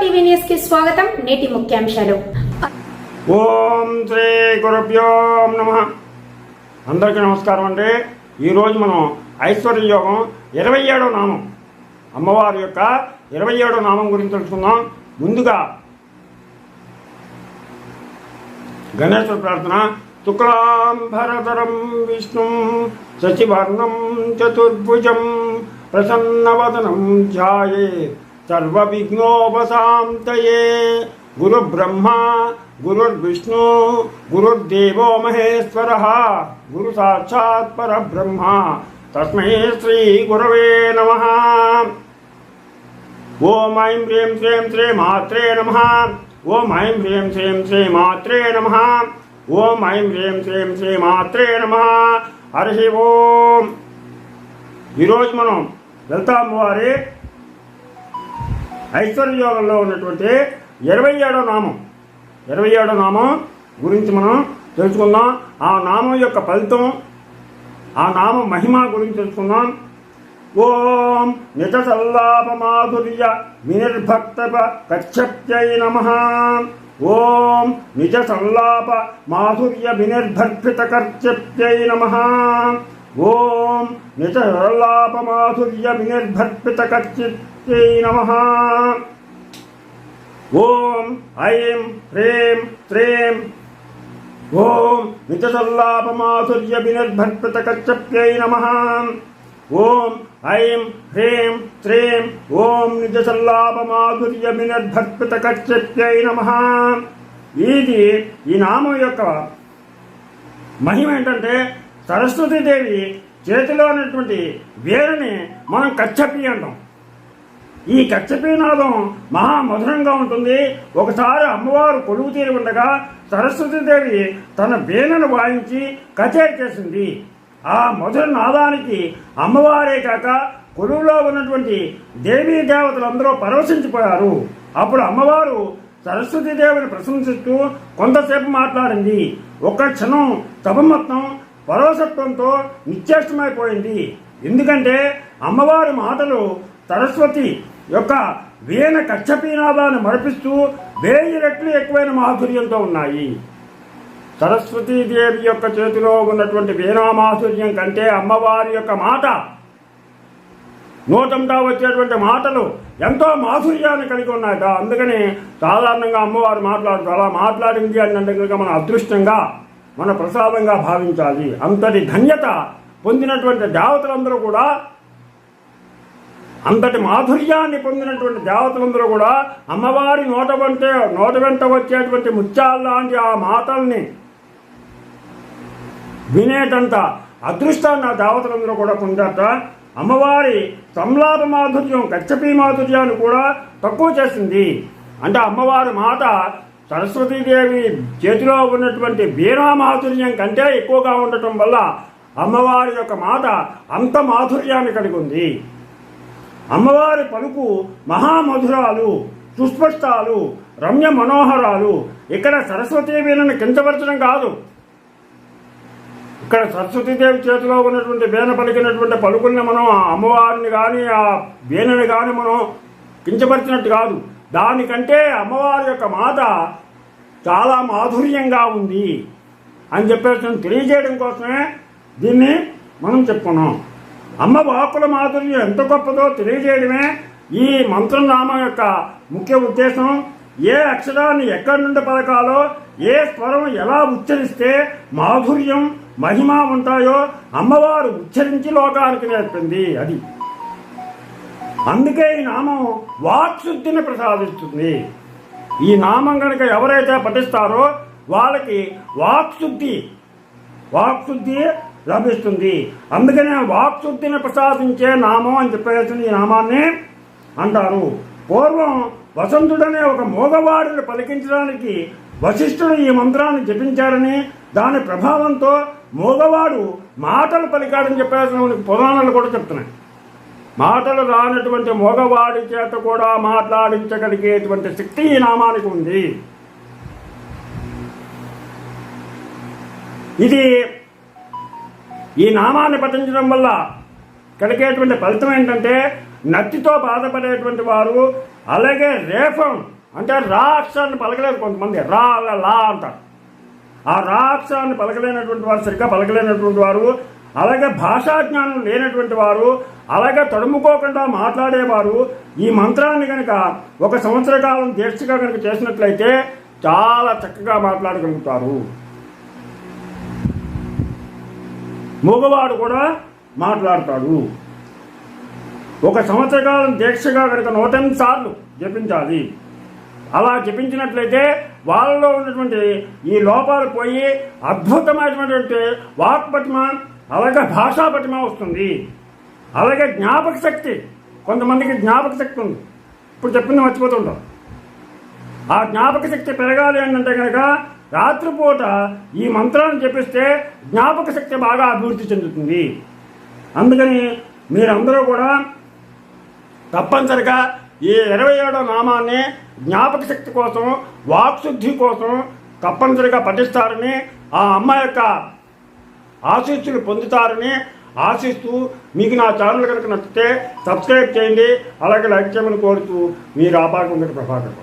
TV న్యూస్కి స్వాగతం. నేటి ముఖ్యాంశాలు. ఓం శ్రీ గురుభ్యో నమ. అందరికీ నమస్కారం అండి. ఈరోజు మనం ఐశ్వర్య యోగం ఇరవై ఏడో నామం. అమ్మవారి యొక్క ఇరవై ఏడో నామం గురించి తెలుసుకుందాం. ముందుగా గణేశ్వర ప్రార్థన. శుక్లాంబరధరం విష్ణు సచివర్ణం చతుర్భుజం ప్రసన్నవదనం ధ్యాయే సర్వవిఘ్నోపశాంతయే గురుబ్రహ్మ గురుర్విష్ణు గురుర్దేవో మహేశ్వర గురు సాక్షాత్ పరబ్రహ్మ తస్మై శ్రీ గురవే నమ ఓం ఐం హ్రీం శ్రీం శ్రీ మాత్రే నమ ఓం ఐం హ్రీం శ్రీం శ్రీ మాత్రే నమ ఓం ఐం హ్రీం శ్రీం శ్రీ మాత్రే నమ హరి ఓం ఈరోజు మనం లలితా అమ్మవారి ఐశ్వర్య యోగంలో ఉన్నటువంటి ఇరవై ఏడో నామం. ఇరవై ఏడో నామం గురించి మనం తెలుసుకుందాం. ఆ నామం యొక్క ఫలితం ఆ నామం మహిమ గురించి తెలుసుకుందాం. ఓం నిజ సల్లాప మాధుర్య వినిర్భక్త కచ్చప్యై నమ. ఓం నిజ సల్లాప మాధుర్య వినిర్భర్పిత కర్చప్యై నమ. ఓం నిజ సల్లాప వినిర్భర్పిత కర్చప్యై నమ. ఓం ఐం హ్రీం శ్రీం ఓం నిజసల్లాపమాధుర్య వినిర్భర్పిత కచ్చప్యై నమ. ఓం ఐం హ్రీం శ్రీం ఓం నిజసల్లాపమాధుర్య వినిర్భర్పిత కచ్చప్యై నమ. ఇది ఈ నామం యొక్క మహిమ ఏంటంటే సరస్వతీదేవి చేతిలో ఉన్నటువంటి వేరుని మనం కచ్చపి అంటాం. ఈ కచ్చపీనాదం మహా మధురంగా ఉంటుంది. ఒకసారి అమ్మవారు కొలువు తీరి ఉండగా సరస్వతీదేవి తన వీణను వాయించి కచేరి చేసింది. ఆ మధుర నాదానికి అమ్మవారే కాక కొలువులో ఉన్నటువంటి దేవీ దేవతలందరూ పరవశించిపోయారు. అప్పుడు అమ్మవారు సరస్వతీదేవిని ప్రశంసిస్తూ కొంతసేపు మాట్లాడింది. ఒక క్షణం తపమత్నం పరవశత్వంతో నిశ్చేష్టమైపోయింది. ఎందుకంటే అమ్మవారి మాటలు సరస్వతి యొక్క వీణ కచ్చపీనాదాన్ని మరపిస్తూ వేయి రెట్లు ఎక్కువైన మాధుర్యంతో ఉన్నాయి. సరస్వతీదేవి యొక్క చేతిలో ఉన్నటువంటి వీణా మాధుర్యం కంటే అమ్మవారి యొక్క మాట నోటంటా వచ్చేటువంటి మాటలు ఎంతో మాధుర్యాన్ని కలిగి ఉన్నాయట అందుకని సాధారణంగా అమ్మవారు మాట్లాడుతూ అలా మాట్లాడింది అంటే కనుక మన అదృష్టంగా మన ప్రసాదంగా భావించాలి. అంతటి ధన్యత పొందినటువంటి దేవతలందరూ కూడా అంతటి మాధుర్యాన్ని పొందినటువంటి దేవతలందరూ కూడా అమ్మవారి నోట వెంట నోట వెంట వచ్చేటువంటి ముత్యాల లాంటి ఆ మాటల్ని వినేటంత అదృష్టాన్ని ఆ దేవతలందరూ కూడా పొందారట. అమ్మవారి సంలాప మాధుర్యం కచ్చపి మాధుర్యాన్ని కూడా తక్కువ చేసింది. అంటే అమ్మవారి మాట సరస్వతీదేవి చేతిలో ఉన్నటువంటి వీణా మాధుర్యం కంటే ఎక్కువగా ఉండటం వల్ల అమ్మవారి యొక్క మాట అంత మాధుర్యాన్ని కలిగి ఉంది. అమ్మవారి పలుకు మహామధురాలు సుస్పష్టాలు రమ్య మనోహరాలు ఇక్కడ సరస్వతీదేవిని కించపరచడం కాదు ఇక్కడ సరస్వతీదేవి చేతిలో ఉన్నటువంటి వీణ పలికినటువంటి పలుకుల్ని మనం ఆ అమ్మవారిని కానీ ఆ వీణని కానీ మనం కించపరిచినట్టు కాదు. దానికంటే అమ్మవారి యొక్క మాట చాలా మాధుర్యంగా ఉంది అని చెప్పేసి తెలియజేయడం కోసమే దీన్ని మనం చెప్పుకున్నాం. అమ్మ వాకుల మాధుర్యం ఎంత గొప్పదో తెలియజేయడమే ఈ మంత్రనామం యొక్క ముఖ్య ఉద్దేశం. ఏ అక్షరాన్ని ఎక్కడి నుండి పలకాలో ఏ స్వరం ఎలా ఉచ్చరిస్తే మాధుర్యం మహిమ ఉంటాయో అమ్మవారు ఉచ్చరించి లోకానికి నేర్పింది అది. అందుకే ఈ నామం వాక్శుద్ధిని ప్రసాదిస్తుంది. ఈ నామం కనుక ఎవరైతే పఠిస్తారో వాళ్ళకి వాక్శుద్ధి వాక్శుద్ధి లభిస్తుంది. అందుకనే వాక్శుద్ధిని ప్రసాదించే నామం అని చెప్పేసి ఈ నామాన్ని అంటారు. పూర్వం వసంతుడనే ఒక మోగవాడిని పలికించడానికి వశిష్ఠుడు ఈ మంత్రాన్ని జపించారని దాని ప్రభావంతో మోగవాడు మాటలు పలికాడని చెప్పేసి పురాణాలు కూడా చెప్తున్నాయి. మాటలు రానటువంటి మగవాడి చేత కూడా మాట్లాడించగలిగేటువంటి శక్తి ఈ నామానికి ఉంది. ఇది ఈ నామాన్ని పఠించడం వల్ల కలిగేటువంటి ఫలితం ఏంటంటే నత్తితో బాధపడేటువంటి వారు అలాగే రేఫం అంటే రా అక్షరాన్ని పలకలేరు కొంతమంది. రా ల, లా అంటారు. ఆ రా అక్షరాన్ని పలకలేనటువంటి వారు సరిగ్గా పలకలేనటువంటి వారు అలాగే భాషా జ్ఞానం లేనటువంటి వారు అలాగే తడుముకోకుండా మాట్లాడేవారు. ఈ మంత్రాన్ని కనుక ఒక సంవత్సర కాలం దీక్షగా కనుక చేసినట్లయితే చాలా చక్కగా మాట్లాడగలుగుతారు. మగవాడు కూడా మాట్లాడతాడు. ఒక సంవత్సర కాలం దీక్షగా కనుక నూట ఎనిమిది సార్లు జపించాలి. అలా జపించినట్లయితే వాళ్ళలో ఉన్నటువంటి ఈ లోపాలు పోయి అద్భుతమైనటువంటి వాక్పటిమ అలాగే భాషాపటిమ వస్తుంది. అలాగే జ్ఞాపక శక్తి. కొంతమందికి జ్ఞాపక శక్తి ఉంది. ఇప్పుడు చెప్పింది మర్చిపోతుంటాం. ఆ జ్ఞాపక శక్తి పెరగాలి అంటే కనుక రాత్రిపూట ఈ మంత్రాన్ని చెప్పిస్తే జ్ఞాపక శక్తి బాగా అభివృద్ధి చెందుతుంది. అందుకని మీరందరూ కూడా తప్పనిసరిగా ఈ ఇరవై ఏడో నామాన్ని జ్ఞాపక శక్తి కోసం వాక్శుద్ధి కోసం తప్పనిసరిగా పఠిస్తారని ఆ అమ్మ యొక్క ఆశీస్సులు పొందుతారని ఆశిస్తూ మీకు నా ఛానల్ కనుక నచ్చితే సబ్స్క్రైబ్ చేయండి అలాగే లైక్ చేయమని కోరుతూ మీరు ఆపాకుండా ప్రభాకర్.